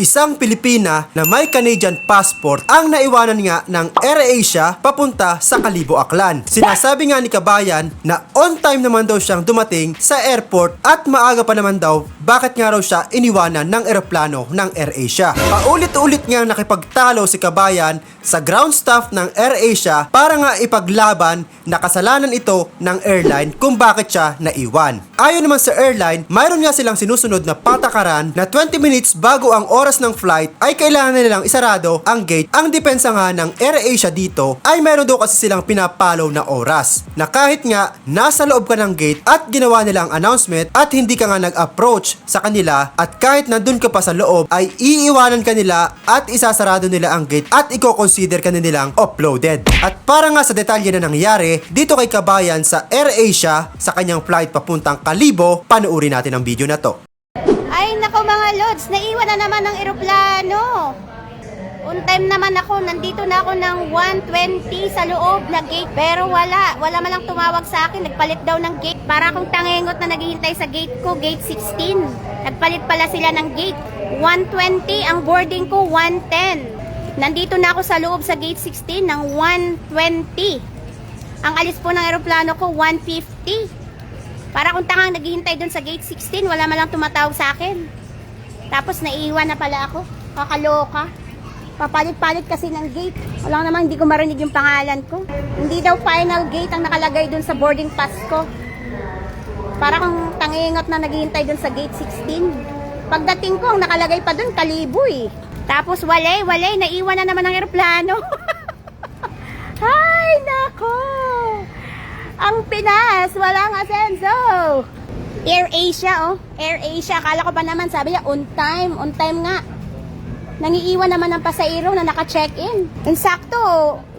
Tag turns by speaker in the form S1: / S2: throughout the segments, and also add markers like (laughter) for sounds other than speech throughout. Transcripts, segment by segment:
S1: Isang Pilipina na may Canadian passport ang naiwanan nga ng AirAsia papunta sa Kalibo Aklan. Sinasabi nga ni Kabayan na on time naman daw siyang dumating sa airport at maaga pa naman daw bakit nga raw siya iniwanan ng eroplano ng AirAsia. Paulit-ulit nga nakipagtalo si Kabayan sa ground staff ng AirAsia para nga ipaglaban na kasalanan ito ng airline kung bakit siya naiwan. Ayon naman sa airline, mayroon nga silang sinusunod na patakaran na 20 minutes bago ang oras ng flight ay kailangan nilang isarado ang gate. Ang depensa nga ng AirAsia dito ay mayroon daw kasi silang pinapalaw na oras na kahit nga nasa loob ka ng gate at ginawa nila ang announcement at hindi ka nga nag-approach sa kanila at kahit nandun ka pa sa loob ay iiwanan ka nila at isasarado nila ang gate at i-consider ka na nilang uploaded. At para nga sa detalye na nangyari dito kay Kabayan sa AirAsia sa kanyang flight papuntang Kalibo, panuuri natin ang video na to.
S2: Ay, nako mga lods, naiwan na naman ng eroplano. On time naman ako, nandito na ako ng 120 sa loob na gate. Pero wala, wala man lang tumawag sa akin, nagpalit daw ng gate. Para akong tangengot na naghihintay sa gate ko, gate 16. Nagpalit pala sila ng gate. 120, ang boarding ko 110. Nandito na ako sa loob sa gate 16 ng 120. Ang alis po ng eroplano ko 150. Para kung tangang naghihintay doon sa gate 16, wala man lang tumatawag sa akin. Tapos naiiwan na pala ako. Kakaloka. Papalit-palit kasi ng gate. Wala naman, hindi ko marinig yung pangalan ko. Hindi daw final gate ang nakalagay doon sa boarding pass ko. Para kung tangingot na naghihintay doon sa gate 16. Pagdating ko, ang nakalagay pa doon, kalibo eh. Tapos walay, walay, naiwan na naman ng eroplano. (laughs) Ay, nako! Ang Pinas, walang asenso. Air Asia, oh. Air Asia. Akala ko pa naman, sabi niya, on time. On time nga. Nangiiwan naman ng pasahero na naka-check-in. Insakto,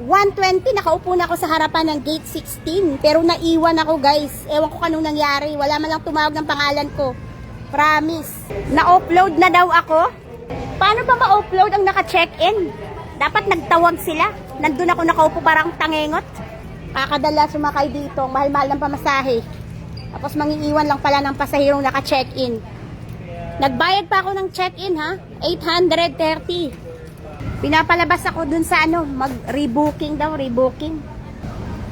S2: 120, nakaupo na ako sa harapan ng gate 16. Pero naiwan ako, guys. Ewan ko kanong nangyari. Wala man lang tumawag ng pangalan ko. Promise. Na-upload na daw ako. Paano ba ma-upload ang naka-check-in? Dapat nagtawag sila. Nandun ako nakaupo parang tangengot. Kakadala sumakay dito. Mahal-mahal ng pamasahe. Tapos mangiiwan lang pala ng pasahirong naka-check-in. Nagbayad pa ako ng check-in ha. 830. Pinapalabas ako dun sa ano, mag-rebooking daw, rebooking.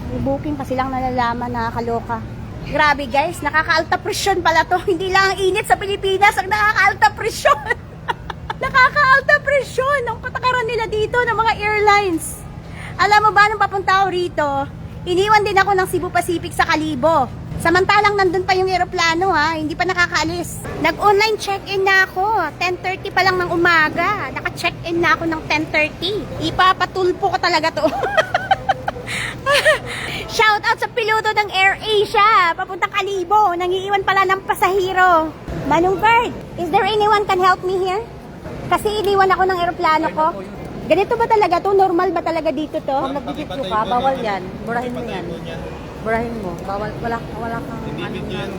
S2: Rebooking pa silang nalalaman, nakakaloka. Grabe guys, nakaka-alta presyon pala to. (laughs) Hindi lang ang init sa Pilipinas, ang nakaka-alta presyon. (laughs) nakaka-alta presyon ang patakaran nila dito ng mga airlines. Alam mo ba, nung papunta ako rito, iniwan din ako ng Cebu Pacific sa Kalibo. Samantalang nandun pa yung eroplano ha, hindi pa nakakaalis. Nag-online check-in na ako, 10.30 pa lang ng umaga. Naka-check-in na ako ng 10.30. Ipapatulpo ko talaga to. (laughs) Shout out sa piloto ng Air Asia, papuntang Kalibo, nangiiwan pala ng pasahero. Manong Bird, is there anyone can help me here? Kasi iniwan ako ng eroplano ko. Ganito ba talaga to? Normal ba talaga dito to?
S3: Kung nagbibidyo ka, bawal yan. Burahin mo yan. Burahin mo. Bawal, wala, wala kang ano yan.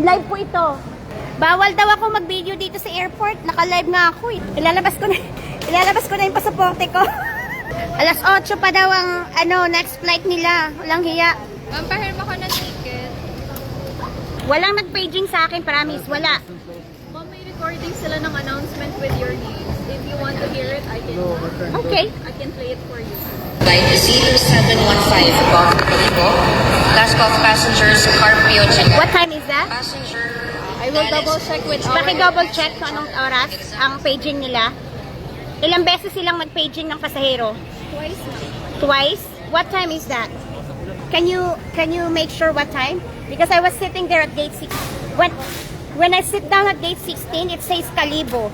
S2: Live po ito. Bawal daw ako mag-video dito sa airport. Naka-live nga ako eh. Ilalabas ko na, (laughs) ilalabas ko na yung pasaporte ko. (laughs) Alas 8 pa daw ang ano, next flight nila. Walang hiya.
S4: Ma'am, pahirm ako ng ticket.
S2: Walang nag-paging sa akin, promise. Wala.
S4: Ma'am, may recording sila ng announcement with your names. If you want to hear it, I can
S2: Okay.
S4: I can play it for you.
S5: Flight 0715 above Kalibo. Last call passengers, Carpio Chinook.
S2: What time is that?
S5: Passenger.
S4: I will double check with our...
S2: Paki-double check kung anong oras ang paging nila. Ilang beses silang mag-paging ng pasahero?
S4: Twice.
S2: Twice? What time is that? Can you can you make sure what time? Because I was sitting there at gate 6. When when I sit down at gate 16, it says Kalibo.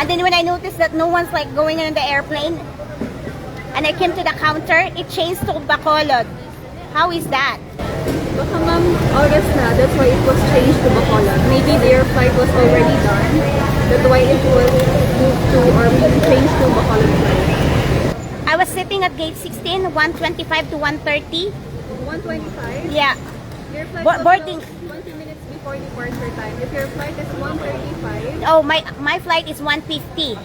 S2: And then when I noticed that no one's like going in the airplane, and I came to the counter, it changed to Bacolod. How is that?
S4: Baka ma'am, August na. That's why it was changed to Bacolod. Maybe their flight was already done. That's why it was moved to or changed to Bacolod flight.
S2: I was sitting at gate 16, 125 to 130.
S4: 125.
S2: Yeah. Bo- boarding.
S4: 20 minutes before departure time. If your flight is 135,
S2: Oh, my my flight is 150.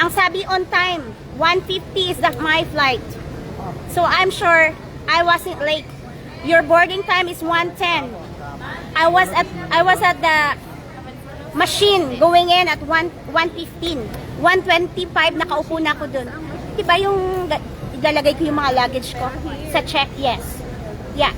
S2: Ang sabi on time, 150 is the my flight. So I'm sure I wasn't late. Your boarding time is 110. I was at I was at the machine going in at 1, 115. 125, nakaupo na ako dun. Diba yung ga- ilalagay ko yung mga luggage ko? Sa check, yes. Yeah.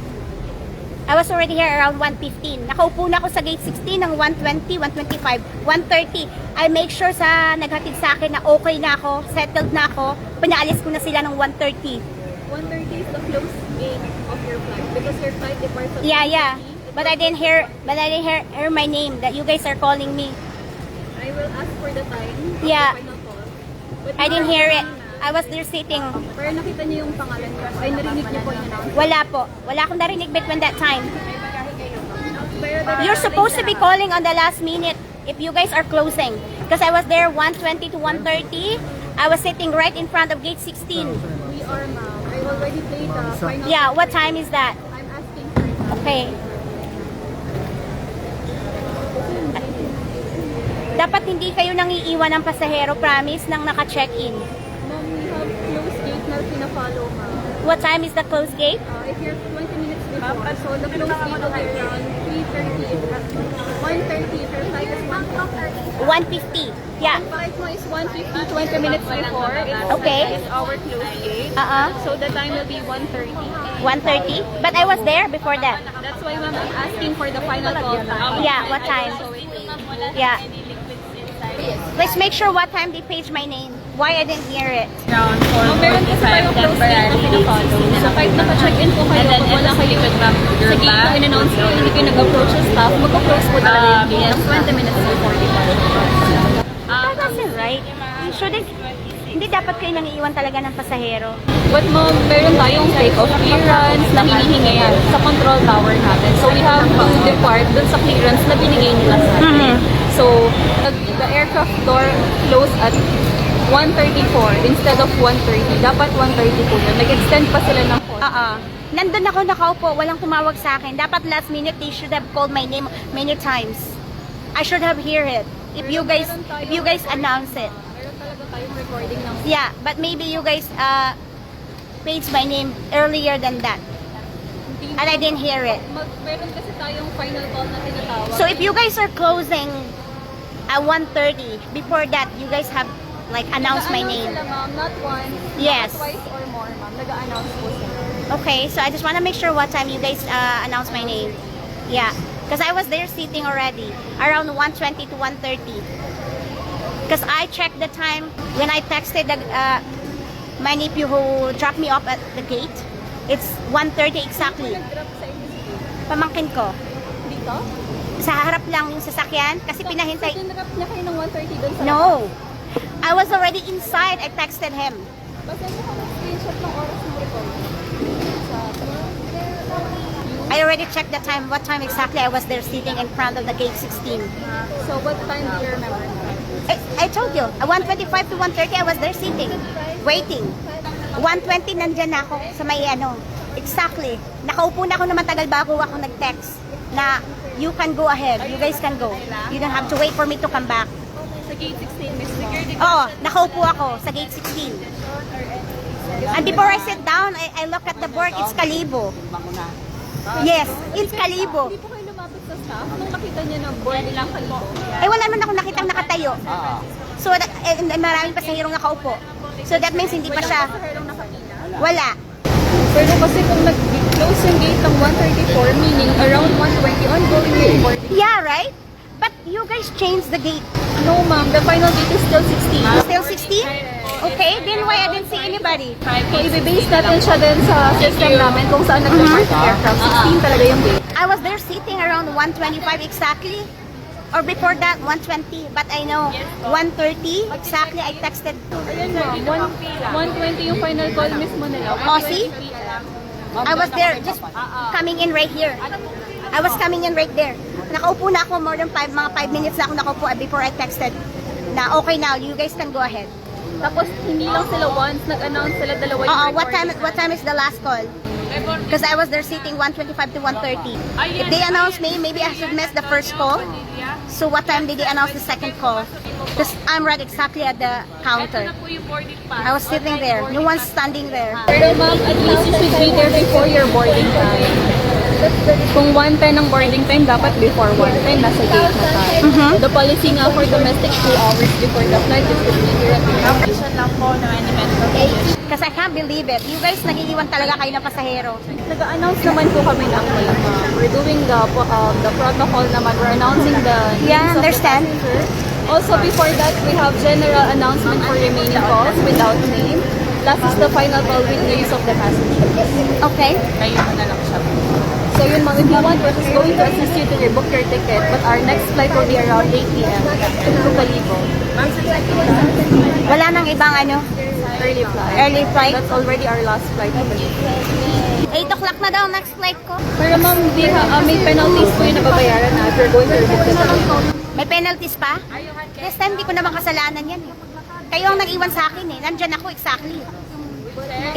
S2: I was already here around 115. Nakaupo na ako sa gate 16 ng 120, 125, 130. I make sure sa naghatid sa akin na okay na ako, settled na ako. Pinaalis ko na sila ng 130.
S4: 1.30 is the close gate of your flight because your flight departs at
S2: Yeah, yeah.
S4: 1:30.
S2: But I didn't hear, but I didn't hear, hear my name that you guys are calling me.
S4: I will ask for the time.
S2: Yeah.
S4: the final call. But
S2: I didn't hear it. I was there sitting.
S4: Pero nakita niyo yung pangalan niyo. Ay, narinig niyo po yung announcement.
S2: Wala po. Wala akong narinig between that time. You're supposed to be calling on the last minute if you guys are closing. Because I was there 120 to 130. I was sitting right in front of gate 16.
S4: We are, ma'am. I already played the final
S2: Yeah, what time is that?
S4: I'm asking for it.
S2: Okay. Dapat hindi kayo nang iiwan ng pasahero, promise, nang naka-check-in.
S4: Na pina-follow, ma'am.
S2: What time is the close gate?
S4: Uh, if you're 20 minutes before, so the close gate will be around 3.30. 1.30 if your flight is 1.30.
S2: 150. Yeah.
S4: Flight mo is 1.50, 20 minutes before. It's,
S2: Okay.
S4: It's our close gate.
S2: Uh-uh.
S4: So the time will be 1.30.
S2: 130. But I was there before that.
S4: That's why, ma'am, I'm asking for the final call time.
S2: Yeah, what time? Yeah. Let's make sure what time they page my name. Why I didn't hear it.
S4: Ma'am, meron kasi tayong close gate na pina-follow. So kahit naka-check-in po kayo, pag wala kayo sa gate na in-announce ko, hindi kayo nag-approach sa staff, mag-close po talaga yung gate ng 20 minutes before depart.
S2: That doesn't right. You shouldn't. Hindi dapat kayo nang iiwan talaga ng pasahero.
S4: But ma'am, meron tayong state of clearance na hinihingi yan sa control tower natin. So we have to depart dun sa clearance na binigay nila sa atin. So, nag- the aircraft door closed at 134 instead of 130. Dapat 130 po yun. Nag-extend pa sila ng 40.
S2: Oo. Nandun ako nakaupo, walang tumawag sa akin. Dapat last minute they should have called my name many times. I should have hear it. If you guys if you guys announce it.
S4: Meron talaga tayong recording ng
S2: Yeah, but maybe you guys uh page my name earlier than that. And I didn't hear it.
S4: Mag, meron kasi tayong final call na tinatawag.
S2: So if you guys are closing at 1:30, before that you guys have like announced my name.
S4: Sila, ma'am, not once,
S2: Yes.
S4: not twice or more, ma'am. Nag-a-announce po sila.
S2: Okay, so I just want to make sure what time you guys uh, announce my name. Yeah, because I was there sitting already around 1:20 to 1:30. Because I checked the time when I texted the, uh, my nephew who dropped me off at the gate. It's 1:30 exactly. Pamangkin ko.
S4: dito?
S2: Sa harap lang yung sasakyan kasi pinahintay.
S4: So, tinrap niya kayo ng 130 doon sa
S2: No. I was already inside. I texted him.
S4: Basta niyo screenshot ng oras ng record.
S2: I already checked the time, what time exactly I was there sitting in front of the gate 16.
S4: So, what time do you remember?
S2: I, I told you, at 125 to 130, I was there sitting, waiting. 120, nandyan na ako sa may ano. Exactly. Nakaupo na ako na matagal bago ako nag-text na you can go ahead, you guys can go. You don't have to wait for me to come back.
S4: Sa gate 16, Miss.
S2: Oo, nakaupo ako sa gate 16. And before I sit down, I, I look at the board, it's Kalibo. Yes, it's Kalibo.
S4: Hindi po kayo lumapit sa staff nung nakita niyo na board lang kalibo.
S2: Eh wala naman ako nakitang nakatayo. So, that, eh, and maraming pasahirong nakaupo. So that means hindi pa siya, wala.
S4: Pero kasi kung nag-close yung gate ng 134, meaning around 120, ongoing yung boarding.
S2: Yeah, right? But you guys changed the gate.
S4: No, ma'am. The final gate is still 16.
S2: Still 16? Okay, then why I didn't see anybody?
S4: So, i-base natin siya din sa system namin kung saan nag-depart yung aircraft. 16 talaga yung gate.
S2: I was there sitting around 125 exactly. Or before that, 120. But I know, 130 exactly, I texted.
S4: Ma'am. One- 120 yung final call mismo nila.
S2: Oh, see? I was there just coming in right here. I was coming in right there. Nakaupo na ako more than five, mga 5 minutes na ako nakaupo uh, before I texted na okay now, you guys can go ahead.
S4: Tapos, hindi lang sila once. Nag-announce sila dalawa yung
S2: Uh, what time what time is the last call? Because I was there sitting 125 to 130. If they announce me, maybe I should miss the first call. So what time did they announce the second call? Because I'm right exactly at the counter. I was sitting there. No one's standing there.
S4: Pero ma'am, at least you should be there before your boarding time. Kung 110 ang boarding time, dapat before 110, nasa gate na tayo. The policy nga for domestic 2 hours before the flight is to be here at the Information lang po ng any medical condition.
S2: Kasi I can't believe it. You guys, nag-iiwan talaga kayo ng pasahero.
S4: Nag-announce naman po kami ng wala ma'am. We're doing the um, the protocol naman. We're announcing the
S2: Yeah,
S4: the
S2: understand.
S4: passenger. Also, before that, we have general announcement for remaining calls without name. Last is the final call with names of the passengers.
S2: Okay?
S4: Ngayon na lang siya. So yun ma'am, if you want, we're just going to assist you to rebook your ticket. But our next flight will be around 8 p.m. to Calibo.
S2: Wala nang ibang ano,
S4: Early flight.
S2: early flight.
S4: That's already our last flight to Calibo.
S2: 8 o'clock na daw next flight ko.
S4: Pero ma'am, di ha, uh, may penalties po yung nababayaran na if you're going to rebook the ticket.
S2: May penalties pa? This time, di ko naman kasalanan yan eh. Kayo ang nag-iwan sa akin eh. Nandyan ako exactly.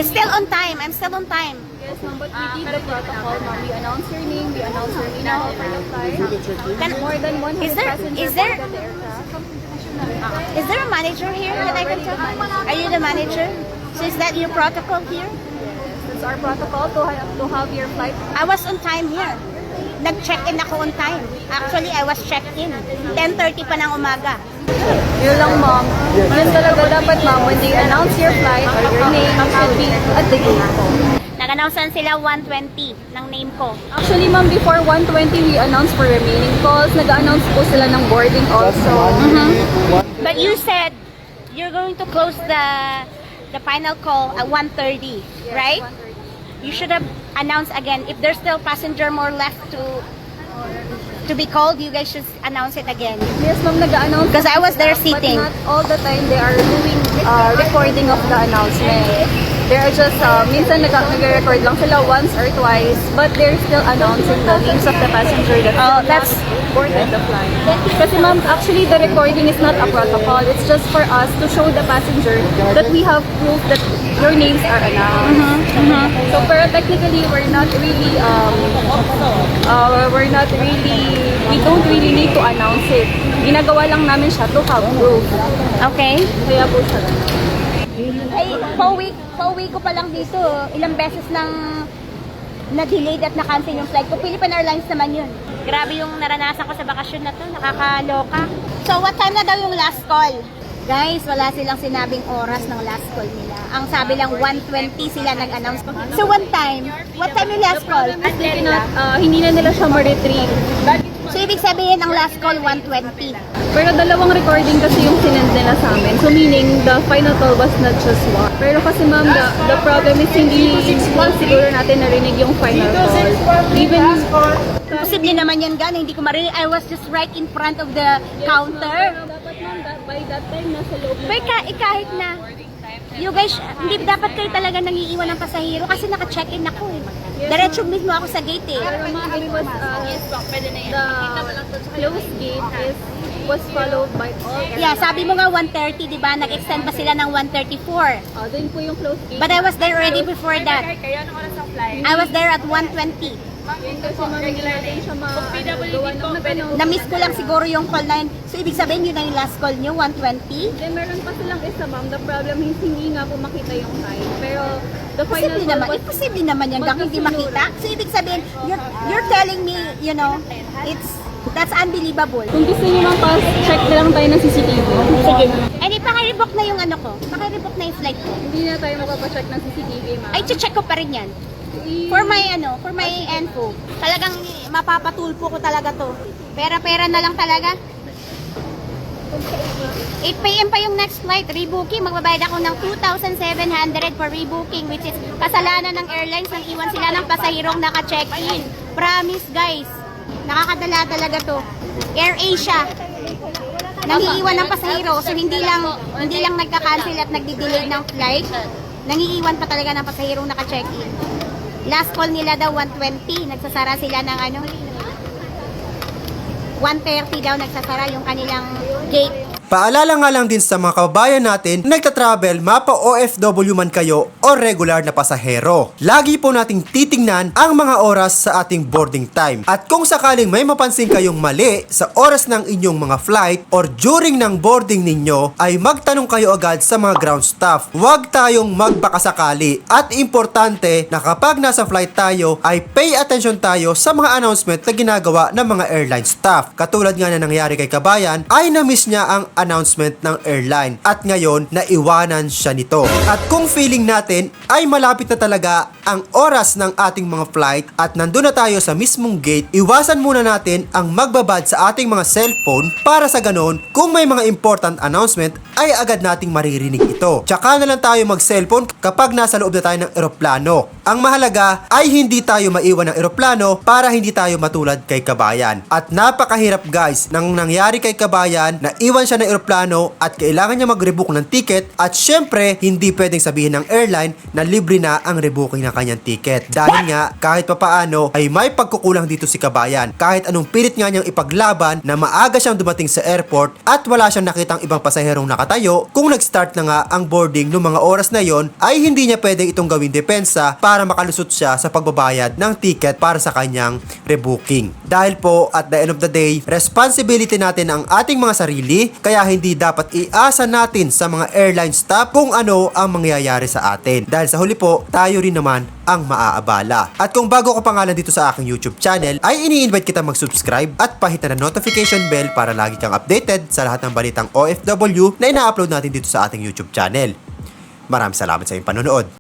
S2: It's still on time. I'm still on time.
S4: Yes, ma'am, but we did the protocol, ma'am. We announce your name, we announce your email for the flight.
S2: Can,
S4: More than 100
S2: Is there- is there-
S4: boarded the aircraft.
S2: is there a manager here that I can talk to? Are you the manager? So is that your protocol here?
S4: That's our protocol to, ha- to have your flight.
S2: I was on time here. Nag-check-in ako on time. Actually, I was checked-in. 10.30 pa ng umaga.
S4: Yun lang, ma'am. Yun talaga dapat, ma'am, when they announce your flight or your name, should be at the gate.
S2: Nag-announcean sila 120 ng name ko.
S4: Actually, ma'am, before 120, we announced for remaining calls. Nag-announce po sila ng boarding also.
S2: But you said you're going to close the the final call at 1.30, right? You should have announced again. If there's still passenger more left to to be called, you guys should announce it again.
S4: Yes, ma'am, nag-announce.
S2: Because I was there
S4: But
S2: sitting.
S4: not all the time they are doing uh, recording of the announcement. They are just, uh, minsan nag- nag-record lang sila once or twice, but they're still announcing the names of the passenger that
S2: Oh, that's-
S4: boarded the flight. Kasi ma'am, actually the recording is not a protocol. It's just for us to show the passenger that we have proof that your names are announced.
S2: Mm-hmm,
S4: So, pero technically, we're not really, um, uh, we're not really, we don't really need to announce it. Ginagawa lang namin siya to have proof.
S2: Okay?
S4: Kaya po siya.
S2: Ay, pauwi, pauwi ko pa lang dito. Ilang beses nang na-delayed at na-cancel yung flight ko. Philippine Airlines naman yun. Grabe yung naranasan ko sa bakasyon na to. Nakakaloka. So, what time na daw yung last call? Guys, wala silang sinabing oras ng last call nila. Ang sabi lang 120 sila nag-announce. So, one time, what time yung last call?
S4: Cannot, uh, hindi na nila siya ma-retrieve.
S2: So, ibig sabihin, ang last call 120.
S4: Pero dalawang recording kasi yung sinend nila sa amin. So meaning, the final call was not just one. Pero kasi ma'am, the, the problem is hindi siguro natin narinig yung final call. Even,
S2: Posible naman yan, gan. Hindi ko marinig. I was just right in front of the counter.
S4: dapat ma'am, that, by that time, nasa loob na
S2: Pero ka- kahit na, you guys, hindi dapat kayo talaga nangiiwan ng pasahero kasi naka-check-in ako eh. Diretso mismo ako sa gate eh.
S4: Pero it was, uh, the close gate is was followed by all
S2: Yeah, sabi mo nga 130, di ba? Nag-extend pa sila ng 134.
S4: Uh, doon po yung close gate.
S2: But I was there already before that. I was there at 120.
S4: Yun kasi ma'am, hindi natin siya ma- ano.
S2: Na-miss ko lang siguro yung call na yun. So, ibig sabihin yun na yung last call nyo, 120?
S4: Then meron pa silang isa ma'am, the problem is hindi nga po makita yung time. Pero the final
S2: Posible
S4: call
S2: naman.
S4: was
S2: Imposible naman yan gang hindi makita. So, ibig sabihin, you're, you're telling me, you know, it's, that's unbelievable.
S4: Kung gusto niyo mang pass, check na lang tayo ng CCTV.
S2: Sige. Eh, di pakirebook na yung ano ko. Pakirebook na yung flight ko.
S4: Hindi na tayo mapapacheck ng CCTV, ma'am.
S2: Ay, check ko pa rin yan. For my ano, for my info. Talagang mapapatulpo ko talaga to. Pera-pera na lang talaga. 8 p.m. pa yung next flight, rebooking. Magbabayad ako ng 2,700 for rebooking which is kasalanan ng airlines nang iwan sila ng pasahirong naka-check-in. Promise guys, nakakadala talaga to. Air Asia, nangiiwan ng pasahero. So hindi lang hindi lang nagka-cancel at nagdi-delay ng flight. Nangiiwan pa talaga ng pasahirong naka-check-in. Last call nila daw 120, nagsasara sila ng ano 1.30 daw nagsasara yung kanilang gate.
S1: Paalala nga lang din sa mga kababayan natin na nagtatravel, mapa OFW man kayo o regular na pasahero. Lagi po nating titingnan ang mga oras sa ating boarding time. At kung sakaling may mapansin kayong mali sa oras ng inyong mga flight or during ng boarding ninyo, ay magtanong kayo agad sa mga ground staff. Huwag tayong magbakasakali. At importante na kapag nasa flight tayo, ay pay attention tayo sa mga announcement na ginagawa ng mga airline staff. Katulad nga na nangyari kay Kabayan, ay na-miss niya ang announcement ng airline. At ngayon, naiwanan siya nito. At kung feeling natin ay malapit na talaga ang oras ng ating mga flight at nandun na tayo sa mismong gate, iwasan muna natin ang magbabad sa ating mga cellphone para sa ganon, kung may mga important announcement, ay agad nating maririnig ito. Tsaka na lang tayo mag-cellphone kapag nasa loob na tayo ng eroplano. Ang mahalaga ay hindi tayo maiwan ng eroplano para hindi tayo matulad kay Kabayan. At napakahirap guys nang nangyari kay Kabayan na iwan siya ng eroplano at kailangan niya mag-rebook ng ticket at syempre hindi pwedeng sabihin ng airline na libre na ang rebooking ng kanyang ticket. Dahil nga kahit papaano ay may pagkukulang dito si Kabayan. Kahit anong pilit nga niyang ipaglaban na maaga siyang dumating sa airport at wala siyang nakitang ibang pasaherong nakatayo kung nag-start na nga ang boarding noong mga oras na yon ay hindi niya pwedeng itong gawin depensa para makalusot siya sa pagbabayad ng ticket para sa kanyang rebooking. Dahil po at the end of the day, responsibility natin ang ating mga sarili kaya hindi dapat iasa natin sa mga airline staff kung ano ang mangyayari sa atin. Dahil sa huli po, tayo rin naman ang maaabala. At kung bago ka pa nga lang dito sa aking YouTube channel, ay ini-invite kita mag-subscribe at pahita na notification bell para lagi kang updated sa lahat ng balitang OFW na ina-upload natin dito sa ating YouTube channel. Maraming salamat sa iyong panonood.